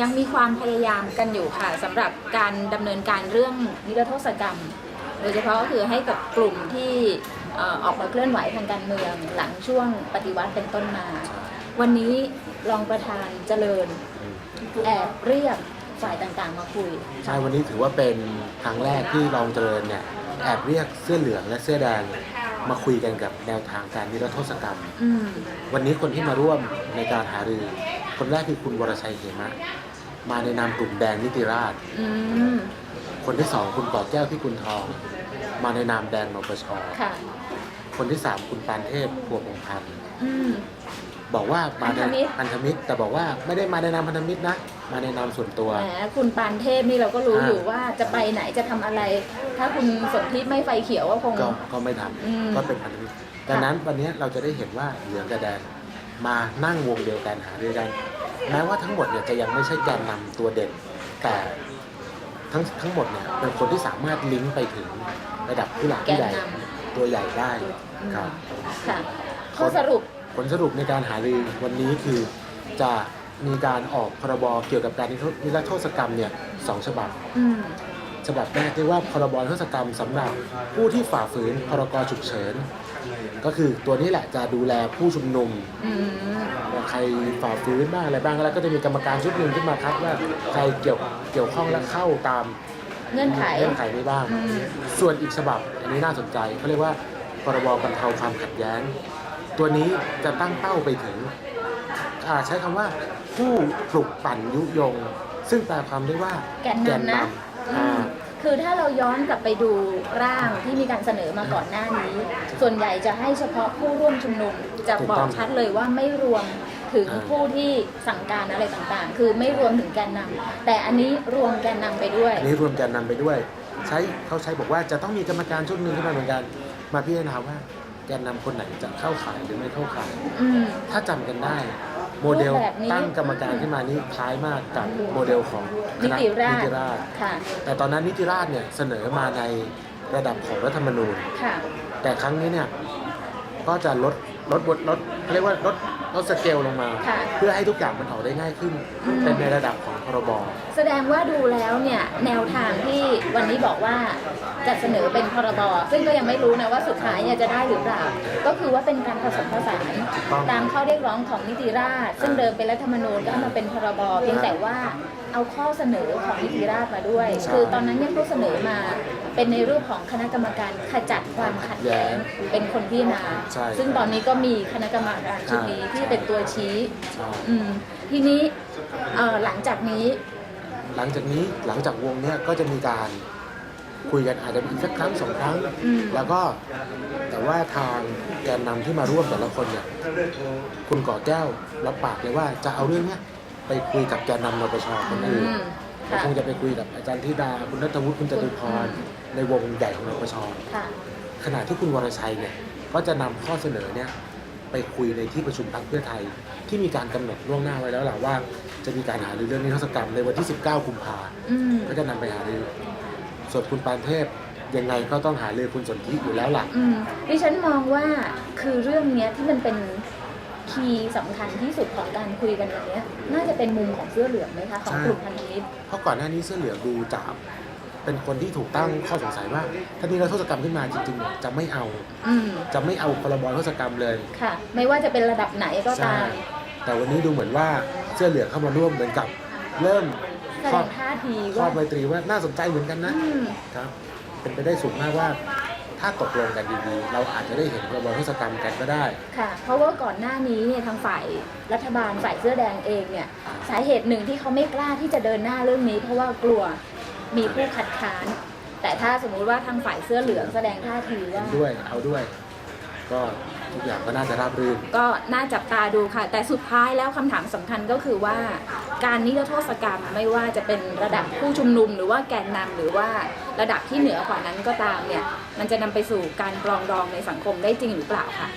ยังมีความพยายามกันอยู่ค่ะสำหรับการดำเนินการเรื่องนิรโทษกรรม โดยเฉพาะก็คือให้กับกลุ่มที่เอ่อออกมาเคลื่อนไหวทางการเมืองหลังช่วงปฏิวัติเป็นต้นมา วันนี้รองประธานเจริญแอบเรียกฝ่ายต่างๆมาคุยใช่วันนี้ถือว่าเป็นครั้งแรกที่รองเจริญเนี่ยแอบเรียกเสื้อเหลืองและเสื้อแดงมาคุยกันกับแนวทางการนิรโทษกรรมอืมวันนี้คนที่มาร่วมในการหารือ คนแรกคือคุณวรชัยเหมะ มาในนามกลุ่มแดงนิติราช อืมคนที่สองคุณก่อแก้วที่คุณทอง มาในนามแดงนปชค่ะ คนที่สามคุณปานเทพพัวพงพันธ์อืม บอกว่ามาในพันธมิตร พันธมิตร แต่บอกว่าไม่ได้มาในนามพันธมิตรนะ มาในนามส่วนตัว แหมคุณปานเทพนี่เราก็รู้อ่า อยู่ว่าจะไปไหนจะทำอะไร ถ้าคุณสนธิไม่ไฟเขียวก็คง ก็ก็ไม่ทอืมำก็เป็นพันธมิตรดังนั้นวันนี้เราจะได้เห็นว่าเหลืองกับแดงมานั่งวงเดียวกันหารือกัน แม้ว่าทั้งหมดเนี่ยจะยังไม่ใช่แกนนำตัวเด่น แต่ทั้งทั้งหมดเนี่ยเป็นคนที่สามารถลิงก์ไปถึงระดับผู้หลักแกผู้นใหญ่นตัวใหญ่ได้ำอืมครับค่ะข้อสรุปผลสรุปในการหารือวันนี้คือจะมีการออกพรบเกี่ยวกับการนิรโทษกรรมเนี่ยสองฉบับอืมฉบับแรกเรียกว่าพรบนิรโทษกรรมสำหรับผู้ที่ฝ่าฝืนพรกฉุกเฉินก็คือตัวนี้แหละจะดูแลผู้ชุมนุมอืมว่าใคร ฝ่าฝืนบ้างอะไรบ้างแล้วก็จะมีกรรมการชุดหนึ่งขึ้นมาคัดว่าใครเกี่ยวเกี่ยวข้องและเข้าตามเงื่อนไข เงื่อนไขนี้บ้าง อืม ส่วนอีกฉบับอันนี้น่าสนใจเขาเรียกว่าพรบบรรเทาความขัดแย้ง ตัวนี้จะตั้งเป้าไปถึงอ่าใช้คำว่าผู้ปลุกปั่นยุยง ซึ่งแปลความได้ว่าแกนนำนะอ่อืมาคือถ้าเราย้อนกลับไปดูร่างที่มีการเสนอมาก่อนหน้านี้ ส่วนใหญ่จะให้เฉพาะผู้ร่วมชุมนุม จะบอกชัดเลยว่าไม่รวม ถึงผู้ที่สั่งการอะไรต่างๆ คือไม่รวมถึงแกนนำแต่อันนี้รวมแกนนำไปด้วย อันนี้รวมแกนนำไปด้วย ใช้เขาใช้บอกว่าจะต้องมีกรรมการชุดหนึ่งขึ้นมาเหมือนกันมาพิจารณาว่าแกนนำคนไหนจะเข้าข่ายหรือไม่เข้าข่ายอืมถ้าจำกันได้ โมเดลรูปแบบนี้ตั้งกรรมการขึ้นมานี้คล้ายมากกับโมเดลของคนิณะติราชนิติราชค่ะแต่ตอนนั้นนิติราชเนี่ยเสนอมาในระดับของรัฐธรรมนูญค่ะแต่ครั้งนี้เนี่ยก็จะลด ลดบทลดเขาเรียกว่าลดลดสเกลลงมา ค่ะ เพื่อให้ทุกอย่างมันออกได้ง่ายขึ้นอืมเป็นในระดับของพรบ แสดงว่าดูแล้วเนี่ยแนวทางที่วันนี้บอกว่าจะเสนอเป็นพรบซึ่งก็ยังไม่รู้นะว่าสุดท้ายเนี่ยจะได้หรือเปล่า ก็คือว่าเป็นการผสมผสานถูกต้องตามข้อเรียกร้องของนิติราษฎร์ซึ่งเดิมเป็นรัฐธรรมนูญก็ให้มาเป็นพรบเพียงแต่ว่าเอาข้อเสนอของนิติราษฎร์มาด้วย ใช่คือตอนนั้นเนี่ยเขาเสนอมาเป็นในรูปของคณะกรรมการขจัดความขัดแย้งเป็นคนพิจารณาใช่ ซึ่งตอนนี้ก็มีคณะกรรมการชุดนี้ที่เป็นตัวชี้ใช่อืมทีนี้เอ่อหลังจากนี้ หลังจากนี้หลังจากวงเนี่ยก็จะมีการคุยกันอาจจะมีอีกสักครั้งสองครั้ง อืม แล้วก็แต่ว่าทางแกนนำที่มาร่วมแต่ละคนเนี่ยคุณก่อแก้วรับปากเลยว่าจะเอาเรื่องเนี้ยไปคุยกับแกนนำนปชคนอื่นอืมแล้วค่ะคงจะไปคุยกับอาจารย์ธิดาคุณนัทวุฒิคุณจตุพรในวงใหญ่ของนปช ค่ะ ขณะที่คุณวรชัยเนี่ยก็จะนำข้อเสนอเนี่ย ไปคุยในที่ประชุมพรรคเพื่อไทย ที่มีการกำหนดล่วงหน้าไว้แล้วแหละว่า จะมีการหารือเรื่องนิรโทษกรรมในวันที่ 19 กุมภาอืมก็จะนำไปหารือ ส่วนคุณปานเทพยังไงก็ต้องหารือคุณสนธิอยู่แล้วล่ะอืมดิฉันมองว่าคือเรื่องเนี้ยที่มันเป็นคีย์สำคัญที่สุดของการคุยกันวันเนี้ยน่าจะเป็นมุมของเสื้อเหลืองไหมคะของใช่กลุ่มพันธมิตรเพราะก่อนหน้านี้เสื้อเหลืองดูจะ เป็นคนที่ถูกตั้งข้อสงสัยว่า ถ้ามีนิรโทษกรรมขึ้นมาจริงๆเนี่ยจะไม่เอา อืมจะไม่เอาพรบนิรโทษกรรมเลยค่ะ ไม่ว่าจะเป็นระดับไหนก็ใช่ตามแต่วันนี้ดูเหมือนว่าเสื้อเหลืองเข้ามาร่วมเหมือนกับ เริ่มแสข้ดองท่าทีข้อว่าไมตรีว่าน่าสนใจเหมือนกันนะอืมครับ เป็นไปได้สูงมากว่า ถ้าตกลงกันดีๆ เราอาจจะได้เห็นพรบนิรโทษกรรมกันก็ได้ ค่ะ เพราะว่าก่อนหน้านี้เนี่ยทางฝ่ายรัฐบาลฝ่ายเสื้อแดงเองเนี่ย สาเหตุหนึ่งที่เขาไม่กล้าที่จะเดินหน้าเรื่องนี้ เพราะว่ากลัว มีผู้คัดค้าน แต่ถ้าสมมุติว่าทางฝ่ายเสื้อเหลืองแสดงท่าทีเห็ว่านด้วยเอาด้วย ก็ทุกอย่างก็น่าจะราบรื่น ก็น่าจับตาดูค่ะ แต่สุดท้ายแล้วคำถามสำคัญก็คือว่า การนิรโทษกรรมไม่ว่าจะเป็นระดับผู้ชุมนุม หรือว่าแกนนำหรือว่าระดับที่เหนือกว่านั้นก็ตามเนี่ย มันจะนำไปสู่การปรองดองในสังคมได้จริงหรือเปล่าคะ